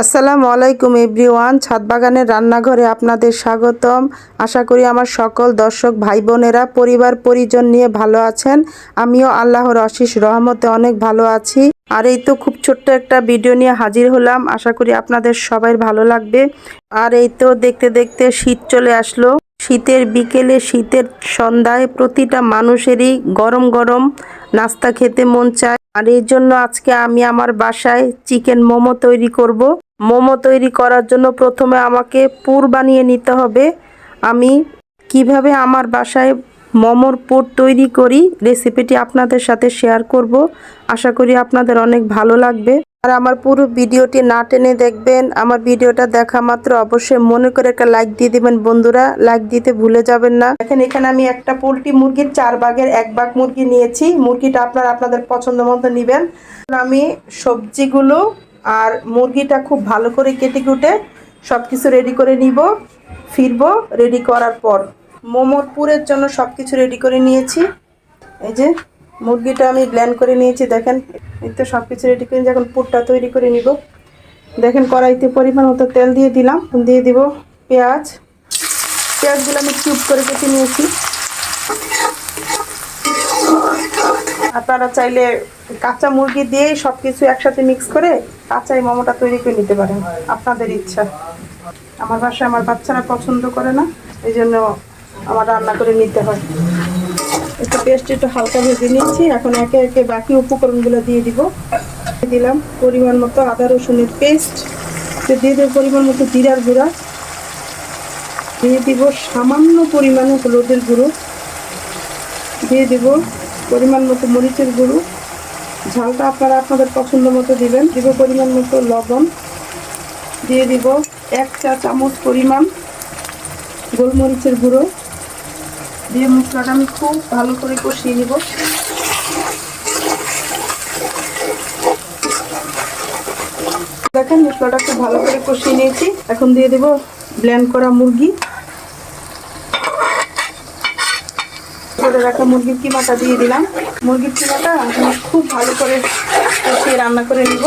আসসালামু আলাইকুম এভরিওয়ান ছাদ বাগানের রান্নাঘরে আপনাদের স্বাগতম। আশা করি আমার সকল দর্শক ভাই বোনেরা, পরিবার, পরিজন নিয়ে ভালো আছেন। আমিও আল্লাহর অশেষ রহমতে অনেক ভালো আছি। আর এই তো খুব ছোট্ট একটা ভিডিও নিয়ে হাজির হলাম। আশা করি আপনাদের সবাই ভালো লাগবে। আর এই তো দেখতে দেখতে শীত চলে আসলো। শীতের বিকেলে শীতের সন্ধ্যায় প্রতিটা মানুষেরই গরম গরম নাস্তা খেতে মন চায়। আর এই জন্য আজকে আমি আমার বাসায় চিকেন মোমো তৈরি করব। মোমো তৈরি করার জন্য প্রথমে আমাকে পুর বানিয়ে নিতে হবে। আমি কীভাবে আমার বাসায় মোমোর পুর তৈরি করি রেসিপিটি আপনাদের সাথে শেয়ার করব। আশা করি আপনাদের অনেক ভালো লাগবে। আর আমার পুরো ভিডিওটি না টেনে দেখবেন, আমার ভিডিওটা দেখা মাত্র অবশ্যই মনে করে একটা লাইক দিয়ে দিবেন। বন্ধুরা, লাইক দিতে ভুলে যাবেন না। দেখেন, এখানে আমি একটা পোলট্রি মুরগির চার ভাগের এক ভাগ মুরগি নিয়েছি। মুরগিটা আপনারা আপনাদের পছন্দ মতো নেবেন। আমি সবজিগুলো আর মুরগিটা খুব ভালো করে কেটে কুটে সব কিছু রেডি করে নিব, ফিরবো রেডি করার পর। মোমোর পুরের জন্য সব কিছু রেডি করে নিয়েছি। এই যে, মুরগিটা আমি ব্ল্যান্ড করে নিয়েছি, দেখেন। এই তো সব কিছু রেডি করে যখন পুরটা তৈরি করে নিব। দেখেন কড়াইতে পরিমাণ মতো তেল দিয়ে দিলাম, দিয়ে দিব পেঁয়াজ। পেঁয়াজগুলো আমি কিউব করে কেটে নিয়েছি। আপনারা চাইলে কাঁচা মুরগি দিয়েই সব কিছু একসাথে মিক্স করে কাঁচাই মোমোটা তৈরি করে নিতে পারেন। আপনাদের ইচ্ছা। আমার বাসায় আমার বাচ্চারা পছন্দ করে না এই জন্য আমার রান্না করে নিতে হয়। একটু পেস্ট একটু হালকা ভেজে নিয়েছি এখন একে একে বাকি উপকরণগুলো দিয়ে দিব। দিলাম পরিমাণ মতো আদা রসুনের পেস্ট দিয়ে দেবো পরিমাণ মতো জিরার গুঁড়া। দিয়ে দিব সামান্য পরিমাণে হলুদের গুঁড়ো। দিয়ে দিব পরিমাণ মতো মরিচের গুঁড়ো। ঝালটা আপনারা আপনাদের পছন্দ মতো দিবেন। দিব পরিমাণ মতো লবণ। দিয়ে দিব এক চা চামচ পরিমাণ গোলমরিচের গুঁড়ো। দিয়ে মশলাটা আমি খুব ভালো করে কষিয়ে নিব। দেখেন মশলাটা খুব ভালো করে কষিয়ে নিয়েছি। এখন দিয়ে দেব ব্ল্যান্ড করা মুরগি। করে রাখা মুরগির কিমাটা দিয়ে দিলাম। মুরগির কিমাটা আমি খুব ভালো করে কষিয়ে রান্না করে নিব।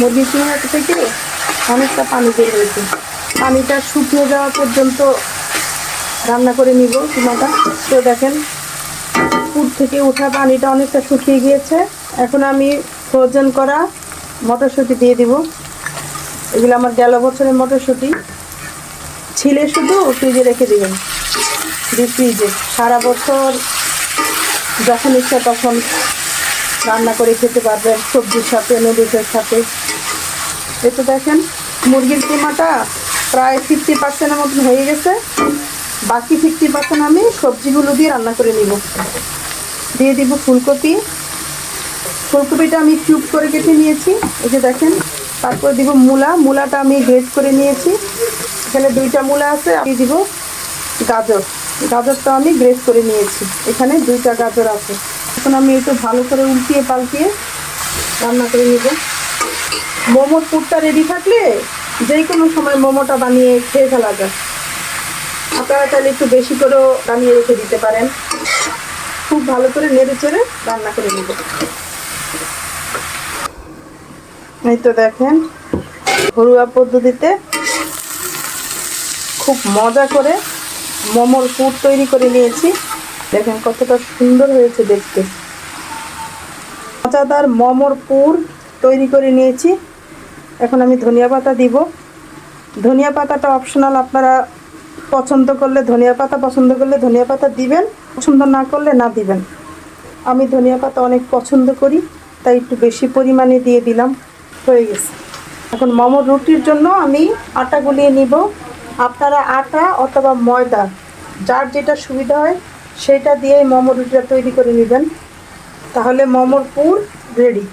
মুরগির কিমাটা থেকে অনেকটা পানি বের হয়েছে। পানিটা শুকিয়ে যাওয়া পর্যন্ত রান্না করে নিব কিমাটা। তো দেখেন, পুর থেকে ওঠা পানিটা অনেকটা শুকিয়ে গিয়েছে। এখন আমি ফ্রোজেন করা মটরশুঁটি দিয়ে দিব। এগুলো আমার গেল বছরের মটরশুঁটি। ছিলে শুধু ফ্রিজে রেখে দিবেন। ডিপ ফ্রিজে। সারা বছর যখন ইচ্ছা তখন রান্না করে খেতে পারবেন, সবজির সাথে, নুডলসের সাথে। এতে দেখেন, মুরগির কিমাটা প্রায় ফিফটি পার্সেন্টের মতন হয়ে গেছে। বাকি ফিফটি পার্সেন্ট আমি সবজিগুলো দিয়ে রান্না করে নিব। দিয়ে দিব ফুলকপি। ফুলকপিটা আমি কিউব করে কেটে নিয়েছি। এই যে দেখেন তারপর দিব মূলা। মূলাটা আমি গ্রেট করে নিয়েছি। এখানে দুইটা মূলা আছে, আমি দিব গাজর। গাজরটা আমি গ্রেট করে নিয়েছি। এখানে দুইটা গাজর আছে। এখন আমি একটু ভালো করে উল্টিয়ে পাল্টিয়ে রান্না করে নিব। মোমোর পুরটা রেডি থাকলে যে কোনো সময় মোমোটা বানিয়ে খেয়ে ফেলা যায়। আপনারা তাহলে একটু বেশি করেও বানিয়ে রেখে দিতে পারেন। খুব ভালো করে নেড়ে চেড়ে রান্না করে নেব। এই তো দেখেন, ঘরোয়া পদ্ধতিতে খুব মজা করে মোমোর পুর তৈরি করে নিয়েছি। দেখেন কতটা সুন্দর হয়েছে দেখতে। মজাদার মোমোর পুর তৈরি করে নিয়েছি। এখন আমি ধনিয়া পাতা দিব। ধনিয়া পাতাটা অপশনাল আপনারা পছন্দ করলে ধনিয়া পাতা, পছন্দ করলে ধনিয়া পাতা দিবেন, পছন্দ না করলে না দিবেন। আমি ধনিয়া পাতা অনেক পছন্দ করি, তাই একটু বেশি পরিমাণে দিয়ে দিলাম। হয়ে গেছে। এখন মোমোর রুটির জন্য আমি আটা গুলিয়ে নিব। আপনারা আটা অথবা ময়দা, যার যেটা সুবিধা হয়, সেটা দিয়েই মোমো রুটিটা তৈরি করে নেবেন। তাহলে মোমোর পুর রেডি।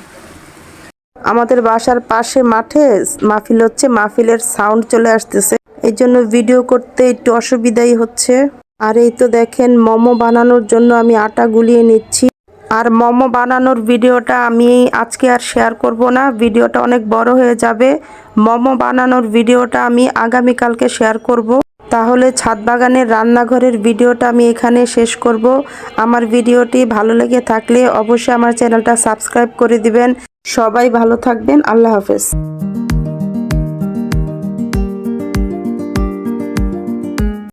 আমাদের বাসার পাশে মাঠে মাহফিল হচ্ছে, মাহফিলের সাউন্ড চলে আসতেছে। এই জন্য ভিডিও করতে একটু অসুবিধাই হচ্ছে। আর এই তো দেখেন, মোমো বানানোর জন্য আমি আটা গুলিয়ে নিচ্ছি। আর মোমো বানানোর ভিডিওটা আমি আজকে আর শেয়ার করব না। ভিডিওটা অনেক বড় হয়ে যাবে। মোমো বানানোর ভিডিওটা আমি আগামীকালকে শেয়ার করব। তাহলে ছাদ বাগানের রান্নাঘরের ভিডিওটা আমি এখানে শেষ করব। আমার ভিডিওটি ভালো লেগে থাকলে অবশ্যই আমার চ্যানেলটা সাবস্ক্রাইব করে দিবেন। সবাই ভালো থাকবেন। আল্লাহ হাফেজ।